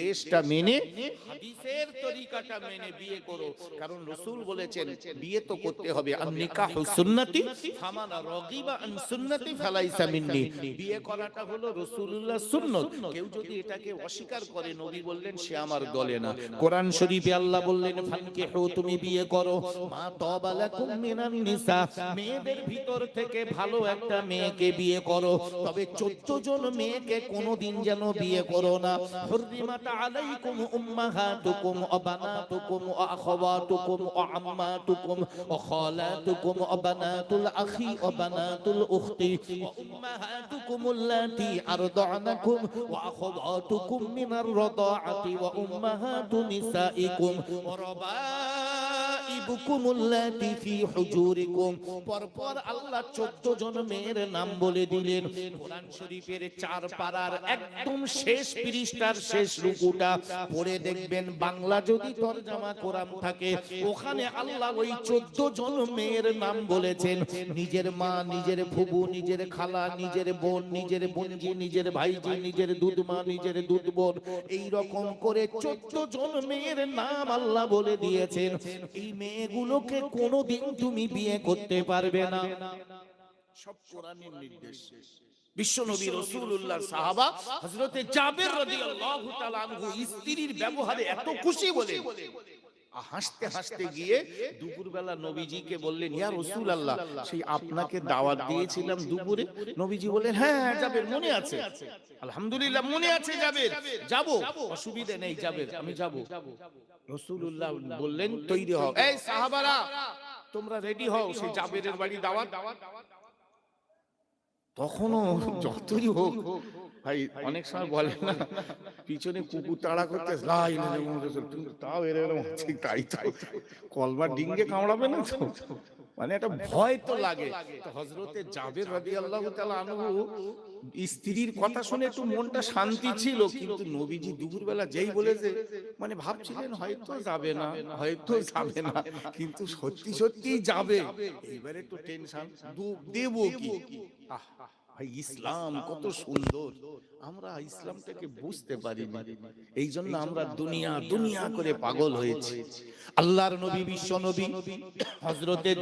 দেশটা মেনে হাদিসের তরিকাটা মেনে বিয়ে করো। কারণ রসুল বলেছেন বিয়ে তো করতে হবে। নিকাহ সুন্নতি ফামানা রাগিবা আন সুন্নতি ফালাইসা মিন্নি। বিয়ে করাটা হলো রাসূলুল্লাহ সুন্নত। কেউ যদি এটাকে অস্বীকার করে নবী বললেন সে আমার দলে না। কোরআন শরীফে আল্লাহ বললেন ফানকিহু তুমি বিয়ে করো। মা মিনান নিসা। মেয়েদের ভিতর থেকে ভালো একটা মেয়েকে বিয়ে করো। তবে 14 জন মেয়েকে কোনোদিন যেন বিয়ে করো না। হুররিমাত আলাইকুম উম্মাহাতুকুম ওয়া বানাতুকুম ওয়া আখাওয়াতুকুম ওয়া আম্মাতুকুম ওয়া খালাতুকুম ওয়া বানাতুল আখি ওয়া বানাতুল উখতি ওয়া উম্মাহাতুকুম আল্লাতী আরদানাকুম ওয়া আখাওয়াতুকুম মিনার রাদাআতি ওয়া উম্মাহাতু নিসাইকুম ওয়া রাবাইবুকুম আল্লাতী ফি হুজুরিকুম পরপর আল্লাহ 14 জন মেয়ের নাম বলে যদি তরজমা কোরআন থাকে, ওখানে আল্লাহ ওই 14 জন মেয়ের নাম বলেছেন। নিজের মা, নিজের ফুবু, নিজের খালা, নিজের বোন, নিজের বোনজি, নিজের ভাইজি, নিজের দুধ মা নিজের দুধ বোন এই রকম করে 14 জন মেয়ের নাম আল্লাহ বলে দিয়েছেন। এই মেয়েগুলোকে কোনোদিন তুমি বিয়ে করতে পারবে না। সব কোরআনের নির্দেশ। বিশ্বনবী রসুল্লাহ সাহাবা হজরতে এত খুশি বলে হাসতে হাসতে গিয়ে দুপুরবেলা নবীজিকে বললেন ইয়া রসুল আল্লাহ সেই আপনাকে দাওয়াত দিয়েছিলাম দুপুরে। নবীজি বললেন হ্যাঁ হ্যাঁ যাবেন মনে আছে। আলহামদুলিল্লাহ মনে আছে যাবেন। যাব। অসুবিধা নেই যাবেন। আমি যাব। রসুল্লাহ বললেন তৈরি হও। এই সাহাবারা তোমরা রেডি হও সেই জাবেরের বাড়ি দাওয়াত। তখনও যতই হোক ভাই অনেক সময় বলে না। পিছনে কুকুর তাড়া করতে তাও এর এরকম তাই তাই কলবার ডিঙ্গে কামড়াবে না তো? মানে একটা ভয় তো লাগে। হজরতে জাবের আনহু স্ত্রীর কথা শুনে একটু মনটা শান্তি ছিল কিন্তু নবীজি দুপুরবেলা যেই বলেছে মানে ভাবছিলেন হয়তো যাবে না। হয়তো যাবে না। কিন্তু সত্যি সত্যি যাবে। এবারে একটু টেনশন দেবো কি? আহ। ইসলাম কত সুন্দর। আমরা ইসলামটাকে বুঝতে পারি এই জন্য আমরা দুনিয়া দুনিয়া করে পাগল হয়েছি। আল্লাহর নবী বিশ্ব নবী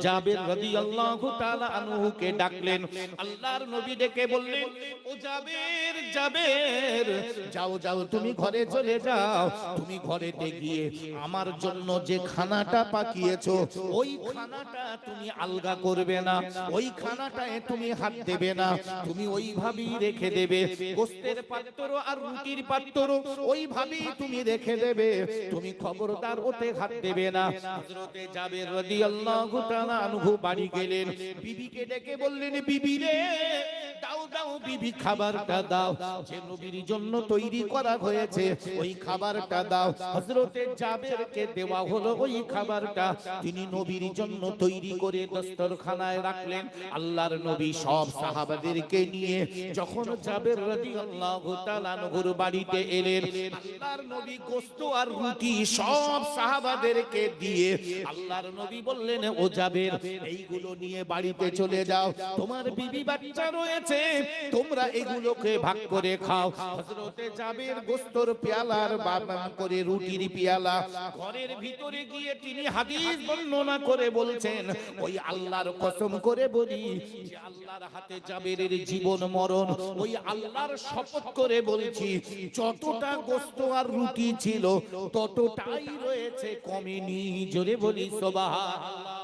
জাবের রাদিয়াল্লাহু তাআলা আনহুকে ডাকলেন। আল্লাহর নবী ডেকে বললেন ও জাবের জাবের যাও যাও তুমি ঘরে চলে যাও তুমি ঘরেতে গিয়ে আমার জন্য যে খানাটা পাকিয়েছো ওই খানাটা তুমি আলগা করবে না ওই খানাটায় তুমি হাত দেবে না তুমি ওইভাবেই রেখে দেবে। গোস্তের পাত্র আর রুটির পাত্র ওইভাবেই তুমি রেখে দেবে। তুমি খবরদার ওতে হাত দেবে না। হযরতে জাবের রাদিয়াল্লাহু তাআলা আনহু বাড়ি গেলেন। বিবিকে ডেকে বললেন বিবি রে দাও দাও বিবি খাবারটা দাও। যে নবীর জন্য তৈরি করা হয়েছে ওই খাবারটা দাও। হযরতে জাবেরকে দেওয়া হলো ওই খাবারটা। তিনি নবীর জন্য তৈরি করে দস্তরখানায় রাখলেন। আল্লাহর নবী সব সাহাবাদেরকে নিয়ে যখন জাবের রাদিয়াল্লাহু তাআলা আনহুর বাড়িতে এলেন, আল্লাহর নবী গোস্ত আর রুটি সব সাহাবাদেরকে দিয়ে আল্লাহর নবী বললেন, ও জাবের, এইগুলো নিয়ে বাড়িতে চলে যাও। তোমার বিবি বাচ্চা রয়েছে, তোমরা এগুলোকে ভাগ করে খাও। হযরতে জাবের গোস্তর পেয়ালার বাবান করে রুটির পেয়ালা ঘরের ভিতরে গিয়ে তিনি হাদিস বর্ণনা করে বলছেন, ওই আল্লাহর কসম করে বলি যে আল্লাহর হাতে জাবেরের জীবন মরণ ওই আল্লাহর শপথ করে বলছি যতটা গোস্ত আর রুটি ছিল ততটাই রয়েছে কমেনি। জোরে বলি সুবহানাল্লাহ।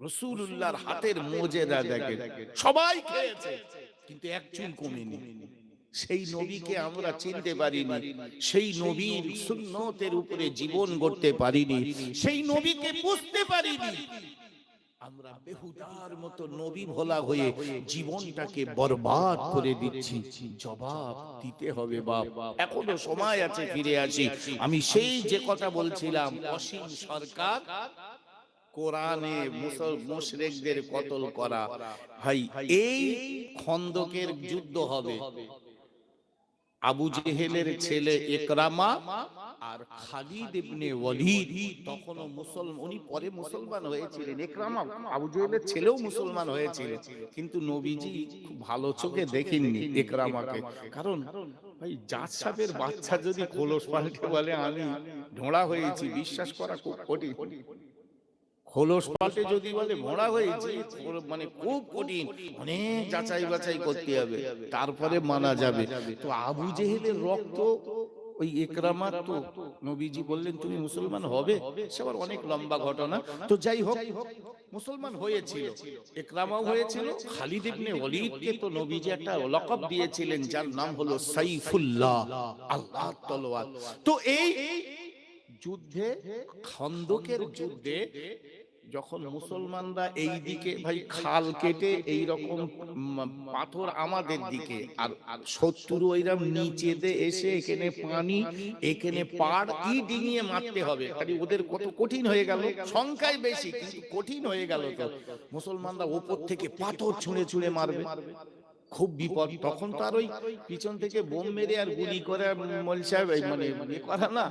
রসুল্লাহর হাতের মোজেদা দেখে সবাই খেয়েছে কিন্তু একচুল কমেনি। সেই নবীকে আমরা চিনতে পারিনি। সেই নবীর সুন্নতের উপরে জীবন গড়তে পারিনি। সেই নবীকে বুঝতে পারিনি। আমরা বেহুদার মতো নবী ভোলা হয়ে জীবনটাকে বরবাদ করে দিচ্ছি। জবাব দিতে হবে বাপ। এখনও সময় আছে ফিরে আসি। আমি সেই যে কথা বলছিলাম অসীম সরকার কোরআনে মুশরিকদের কতল করা। ভাই এই খন্দকের যুদ্ধ হবে। আবু জেহেলের ছেলে একরামা আর খালিদ ইবনে ওয়ালিদ তখনও মুসলমান উনি পরে মুসলমান হয়েছিলেন। একরামা আবু জেহেলের ছেলেও মুসলমান হয়েছিল। কিন্তু নবীজি খুব ভালো চোখে দেখেননি একরামাকে কারণ ভাই জাত সাহেবের বাচ্চা যদি খোলস পাল্টে বলে আমি ঢোড়া হয়েছি বিশ্বাস করা খুব কঠিন। খোলস পাল্টে যদি বলে ভোড়া হয়েছে মানে খুব কঠিন। অনেক যাচাই বাছাই করতে হবে। তারপরে মানা যাবে। তো আবু জেহেলের রক্ত ওই একরামার তো নবীজি বললেন তুমি মুসলমান হবে? সে আবার অনেক লম্বা ঘটনা। তো যাই হোক মুসলমান হয়েছিল। একরামাও হয়েছিল। খালিদ ইবনে ওয়ালিদকে তো নবীজি একটা লকব দিয়েছিলেন যার নাম হলো সাইফুল্লাহ। আল্লাহ তলোয়ার। তো এই যুদ্ধে খন্দকের যুদ্ধে যখন মুসলমানরা এই দিকে ভাই খাল কেটে এই রকম পাথর আমাদের দিকে আর শত্রু ওইরকম নিচেতে এসে এখানে পানি এখানে পাড় কি ডিঙিয়ে মারতে হবে। খালি ওদের কত কঠিন হয়ে গেল। সংখ্যায় বেশি কিন্তু কঠিন হয়ে গেল তো। মুসলমানরা ওপর থেকে পাথর ছুঁড়ে ছুঁড়ে মারবে। মারবে। খুব বিপদ তখন তো আর ওই পিছন থেকে বোম মেরে আর গুলি করে মল সাহেব মানে ইয়ে করা না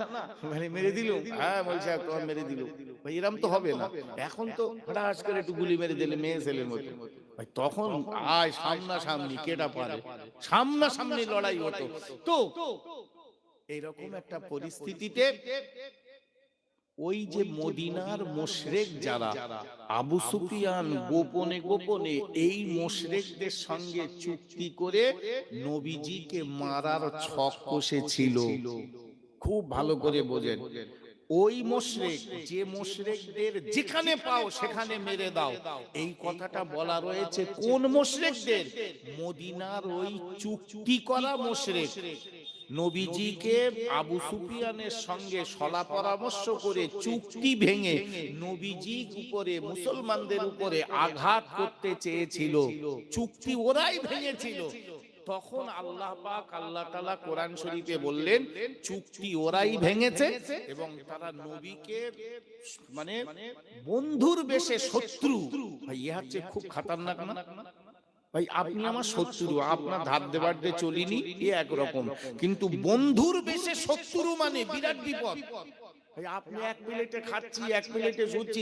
মানে মেরে দিল। হ্যাঁ মল সাহেব তোমার মেরে দিল। ভাই এরম তো হবে না। এখন তো হঠাৎ করে একটু গুলি মেরে দিলে মেয়ে ছেলের মতো। ভাই তখন আয় সামনা সামনি কেটা পারে? সামনা সামনি লড়াই হতো। তো এইরকম একটা পরিস্থিতিতে ওই যে মদিনার মোশরেক যারা আবু সুফিয়ান গোপনে গোপনে এই মোশরেকদের সঙ্গে চুক্তি করে নবীজিকে মারার ছক কষেছিল। খুব ভালো করে বোঝেন। ওই মোশরেক যে মোশরেকদের যেখানে পাও সেখানে মেরে দাও। এই কথাটা বলা রয়েছে কোন মোশরেকদের? মদিনার ওই চুক্তি করা মোশরেক। নবীজিকে আবু সুফিয়ানের সঙ্গে সলা পরামর্শ করে চুক্তি ভেঙে নবীজি উপরে মুসলমানদের উপরে আঘাত করতে চেয়েছিল। চুক্তি ওরাই ভেঙেছিল। তখন আল্লাহ পাক আল্লাহ তালা কোরআন শরীফে বললেন, চুক্তি ওরাই ভেঙেছে এবং তারা নবীকে মানে বন্ধুর বেশে শত্রু। ইয়ে হচ্ছে খুব খাতারনাক না? ভাই আপনি আমার শত্রু আপনার ধার দেবার দিয়ে চলিনি এ একরকম। কিন্তু বন্ধুর বেশে শত্রু মানে বিরাট বিপদ। ভাই আপনি এক প্লেটে খাচ্ছি এক প্লেটে শুচ্ছি।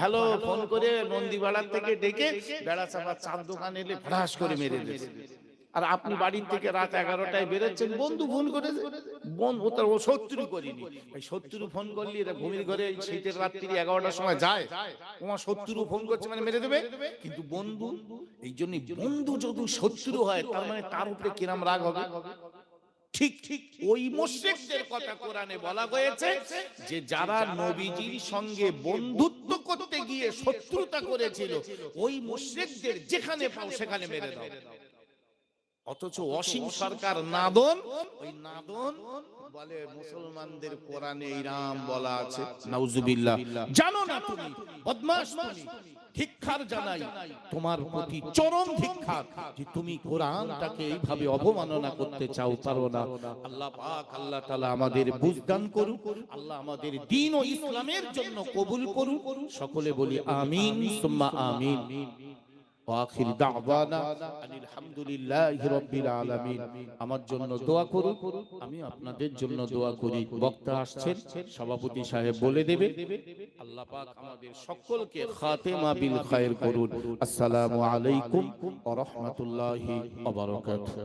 হ্যালো ফোন করে নন্দীবাড়ার থেকে ডেকে বেড়া চাপা চার দোকান এলে ফ্রাস করে মেরে দিয়েছে আর আপনি বাড়ির থেকে রাত এগারোটায় বেরোচ্ছেন বন্ধু ফোন করে বোন ও তার ও শত্রু করিনি। ভাই শত্রু ফোন করলি এরা ঘুমির ঘরে শীতের রাত্রি এগারোটার সময় যায়। তোমার শত্রু ফোন করছে মানে মেরে দেবে? কিন্তু বন্ধু এই জন্য বন্ধু যদি শত্রু হয় তার মানে তার উপরে কিরাম রাগ হবে? ঠিক ঠিক ওই মুশরিকদের কথা কোরআনে বলা হয়েছে যে যারা নবীজির সঙ্গে বন্ধুত্ব করতে গিয়ে শত্রুতা করেছিল ওই মুশরিকদের যেখানে পাও সেখানে মেরে দাও অথচ অসীম সরকার নাদন ওই নাদন বলে মুসলমানদের কোরআনে ইরাম বলা আছে। নাউজুবিল্লাহ। জানো না তুমি বদমাশ তুমি ধিক্ষার জানাই তোমার প্রতি চরম ধিক্ষার যে তুমি কোরআনটাকে এইভাবে অবমাননা করতে চাও পারো না। আল্লাহ পাক আল্লাহ তাআলা আমাদের বুঝদান করুন আল্লাহ আমাদের দ্বীন ও ইসলামের জন্য কবুল করুক। সকলে বলি আমিন সুম্মা আমিন। ওয়াখির দাওয়ানা আলহামদুলিল্লাহি রাব্বিল আলামিন। আমার জন্য দোয়া করুন, আমি আপনাদের জন্য দোয়া করি। বক্তা আসছেন, সভাপতি সাহেব বলে দেবে আল্লাহ পাক আমাদের সকলকে খাতেমা বিল খায়ের করুন। আসসালামু আলাইকুম ওয়া রাহমাতুল্লাহি ওয়া বারাকাতুহু।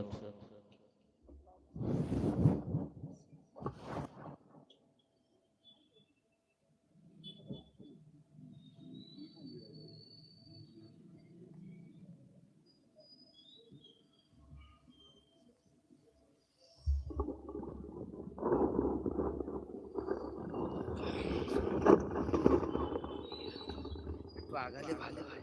একটু আগালে ভালো হয়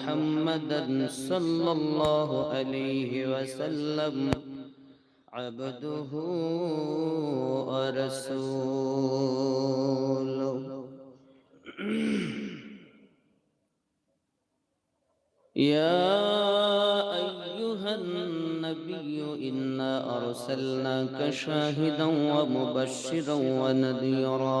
محمدا صلى الله عليه وسلم. عبده ورسوله. يا أيها النبي إنا أرسلناك شاهدا ومبشرا ونذيرا.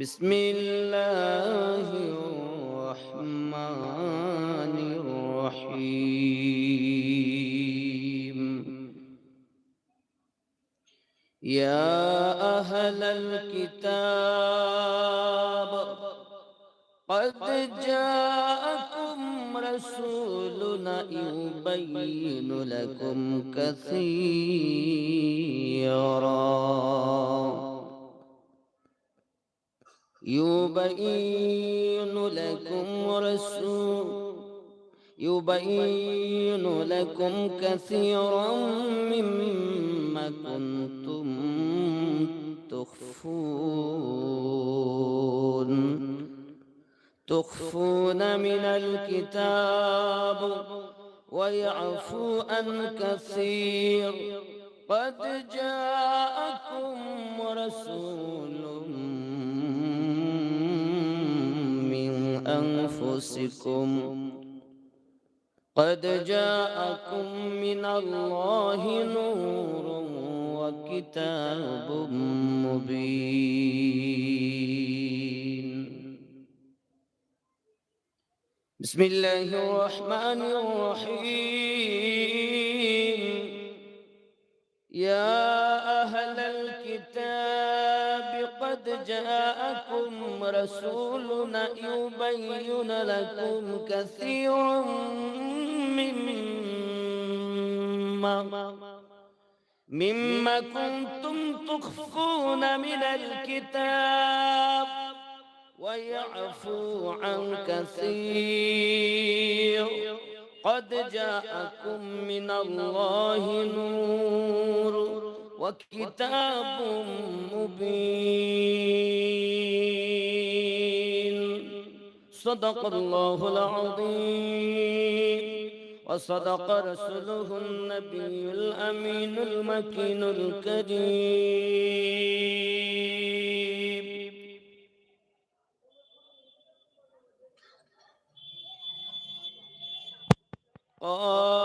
بسم الله الرحمن الرحيم. يا أهل الكتاب قد جاءكم رسولنا يبين لكم كثيرا. يبين لكم رسول يبين لكم كثيرا مما كنتم تخفون. تخفون من الكتاب ويعفو عن كثير. قد جاءكم رسول أنفسكم. قد جاءكم من الله نور وكتاب مبين. بسم الله الرحمن الرحيم. يا أهل الكتاب. قد جاءكم رسولنا يبين لكم كثيرا مما مما كنتم تخفون من الكتاب ويعفو عن كثير. قد جاءكم من الله نور. وكتاب مبين صدق الله العظيم وصدق رسوله النبي الأمين المكين الكريم قال قال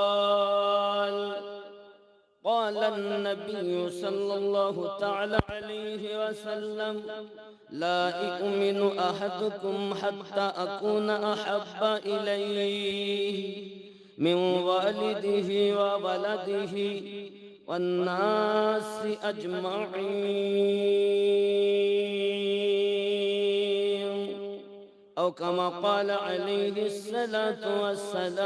النبي صلى الله تعالى عليه وسلم لا يؤمن أحدكم حتى أكون أحب إليه من والده وولده والناس أجمعين. أو كما قال عليه الصلاة والسلام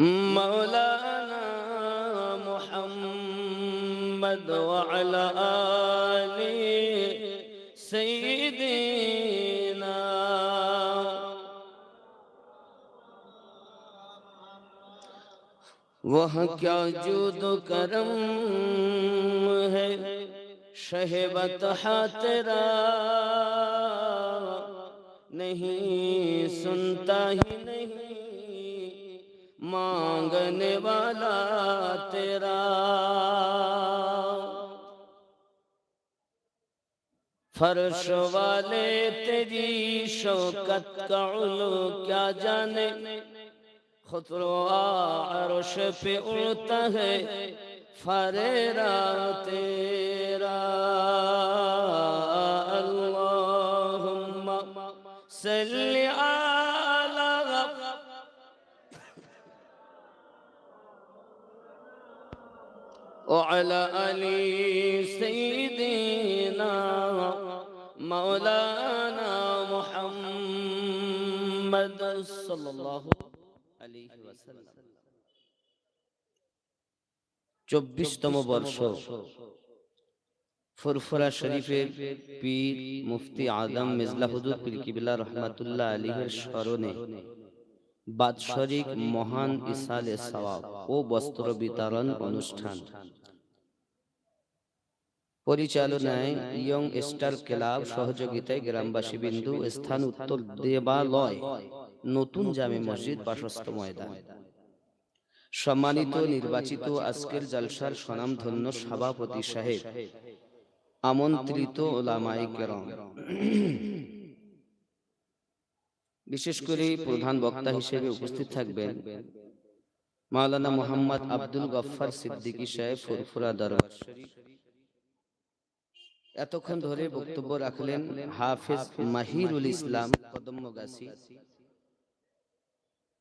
مولانا محمد وعلى آل سيدنا وہ کیا جود و کرم ہے شہبت تیرا نہیں سنتا ہی نہیں مانگنے والا تیرا فرش والے تیری شوکت کا علو کیا جانے خطروا عرش پہ اڑتا ہے فریرا تیرا اللہم سلی آ وعلى آل سيدنا مولانا محمد صلى الله عليه وسلم চব্বিশতম বর্ষ ফুরফুরা শরীফের পীর মুফতি আদম মিজলা হুজুর পীর কিবলা রহমাতুল্লাহ আলীর স্মরণে বাৎসরিক মহান ইসালে সওয়াব ও বস্ত্র বিতরণ অনুষ্ঠান পরিচালনায় ইয়ং স্টার ক্লাব সহযোগিতায় গ্রামবাসী বিন্দু স্থান উত্তর দেবালয় নতুন জামে মসজিদ পাশস্থ ময়দান। সম্মানিত নির্বাচিত আজকের জালসার স্বনামধন্য সভাপতি সাহেব আমন্ত্রিত ওলামাই কেরম। বিশেষ করে প্রধান বক্তা হিসেবে উপস্থিত থাকবেন মাওলানা মোহাম্মদ আব্দুল গফফার সিদ্দিকী সাহেব ফুরফুরা দরবার শরীফ। এতক্ষণ ধরে বক্তব্য রাখলেন হাফেজ মাহিরুল ইসলাম কদম্বগাছি।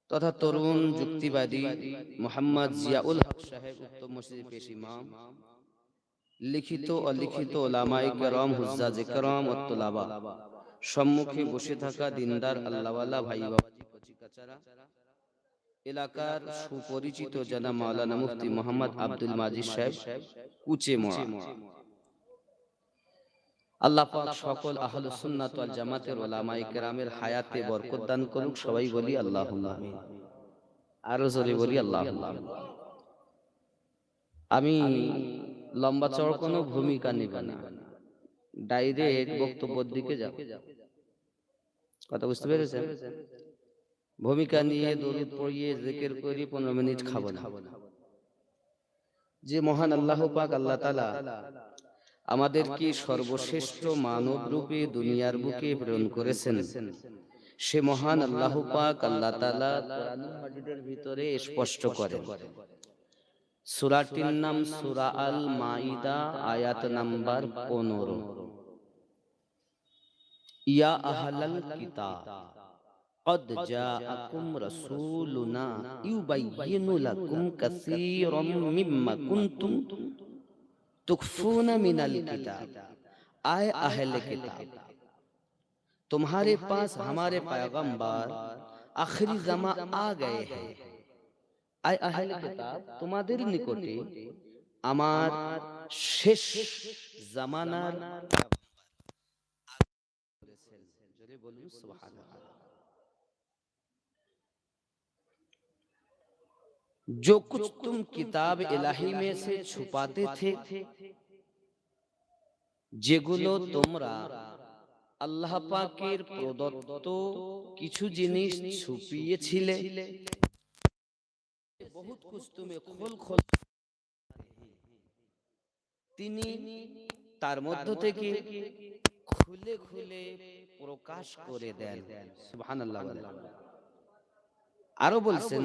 তথা তরুণ যুক্তিবাদী মোহাম্মদ জিয়াউল হক সাহেব উত্তম মসজিদ পেশ ইমাম। লিখিত অলিখিত ওলামাই কেরম হুজ্জাজ কেরম ও তোলাবা। সম্মুখে বসে থাকা দিনদার আল্লাহওয়ালা ভাই বাবাজি কচি কাচারা এলাকার সুপরিচিত জানা মাওলানা মুফতি মোহাম্মদ আব্দুল মাজিদ সাহেব কুচে মোড়া আল্লাহ পাক সকল আহলুস সুন্নাত ওয়াল জামাতের ওলামায়ে কেরামের হায়াতে বরকত দান করুক, সবাই বলি আল্লাহুম্মা আমিন। আরও জোরে বলি আল্লাহুম্মা আমি লম্বা চড় কোনো ভূমিকা নেব না। ডাইরেক্ট বক্তব্যের দিকে যাব। কথা বুঝতে পেরেছেন? ভূমিকা নিয়ে দরুদ পড়িয়ে জিকির করি পনেরো মিনিট খাব না। যে মহান আল্লাহ পাক আল্লাহ তাআলা আমাদেরকে সর্বশ্রেষ্ঠ মানব রূপে দুনিয়ার বুকে প্রেরণ করেছেন সে মহান আল্লাহ পাক আল্লাহ তাআলা কোরআনুল মাজিদের ভিতরে স্পষ্ট করেন সূরাটির নাম সূরা আল মাইদা আয়াত নাম্বার 15 ইয়া আহলাল কিতাব قد جاءكم رسولنا يبين لكم كثيرا مما كنتم तुकफूना मिनल किताब आए अहल किताब तुम्हारे पास हमारे पैगंबर आखिरी जमा आ गए हैं আই আহলে কিতাব তোমাদের নিকটে আমার শেষ জামানার জোরে বলুন সুবহানাল্লাহ जो कुछ तुम किताब इलाही में से छुपाते थे যেগুলো তোমরা আল্লাহ পাকের প্রদত্ত কিছু জিনিস ছুপিয়েছিলে বহুত কুছ তুমি খোল খোল তিনি তার মধ্য থেকে খুলে খুলে প্রকাশ করে দেন সুবহানাল্লাহ বলেন। আরো বলছেন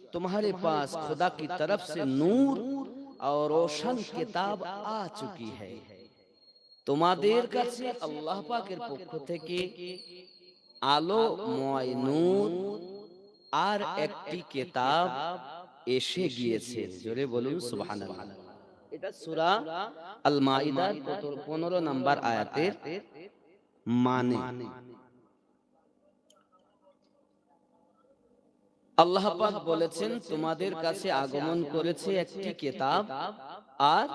तुम्हारे पास खुदा की तरफ से नूर और रोशन किताब आ चुकी है তোমাদের কাছে আল্লাহ পাকের পক্ষ থেকে আলো ময় নূর আর একটি কিতাব এসে গিয়েছে জোরে বলুন সুবহানাল্লাহ এটা সূরা আল মাইদার 15 নম্বর আয়াতের মানে আল্লাহ বলেছেন তোমাদের কাছে আগমন করেছে একটি কেতাব আর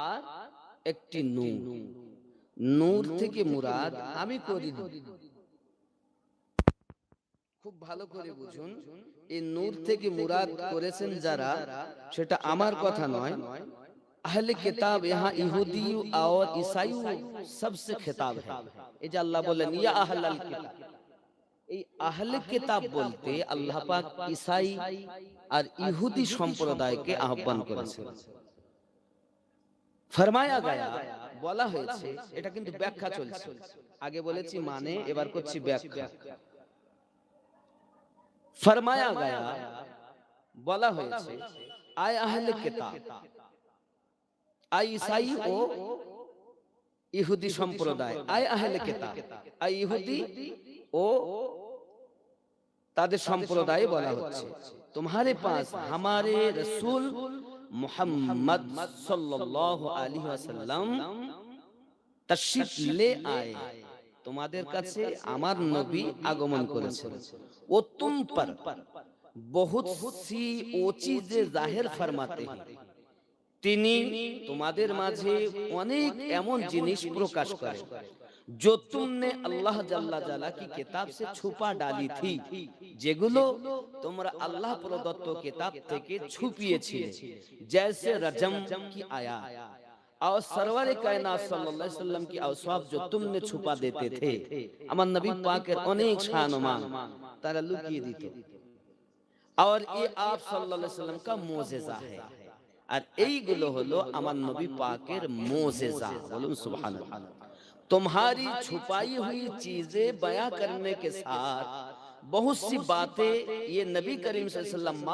একটি নূর। নূর। থেকে মুরাদ আমি করি খুব ভালো করে বুঝুন এই নূর থেকে মুরাদ করেছেন যারা সেটা আমার কথা নয়। আহলে ইহা ইহুদি আর সবসে খেতাব এই যে আল্লাহ বলেন ইয়া আহলাল এই আহলে কিতাব বলতে আল্লাহ পাক ঈসাই আর ইহুদি সম্প্রদায়কে আহ্বান করেছেন ফরমায়া গায়া বলা হয়েছে এটা কিন্তু ব্যাখ্যা চলছে। আগে বলেছি মানে এবার করছি ব্যাখ্যা। ফরমায়া গায়া বলা হয়েছে আয় আহলে কিতাব। আই ঈসাই ও ইহুদি সম্প্রদায়। আয় আহলে কিতাব। আই ইহুদি ও তাদের সম্প্রদায় বলা হচ্ছে। তোমারে পাস আমারে রসুল মোহাম্মদ আলী আসাল্লাম ওয়াসাল্লাম তাশরিফ লে আয়। তোমাদের কাছে আমার নবী আগমন করেছে ও তুম পর। বহুত সি ও চিজে জাহের ফরমাতে। তিনি তোমাদের মাঝে অনেক এমন জিনিস প্রকাশ করেন। जो तुमने अल्लाह जल्ला जला की किताब से छुपा डाली थी যেগুলো তোমরা আল্লাহ প্রদত্ত কিতাব থেকে ছুপিয়েছিলে जैसे रजम की आया और सरवर कायनात सल्लल्लाहु अलैहि वसल्लम की औसाफ जो तुमने छुपा देते थे আমার নবী পাকের অনেক শানমান তারা লুকিয়ে দিত और ये आप सल्लल्लाहु अलैहि वसल्लम का मोजेजा है আর এইগুলো হলো আমার নবী পাকের মোজেজা বলুন সুবহানাল্লাহ तुम्हारी छुपाई हुई चीज़ें बयां करने के साथ बहुत सी बातें ये नबी करीम सल्लल्लाहु अलैहि वसल्लम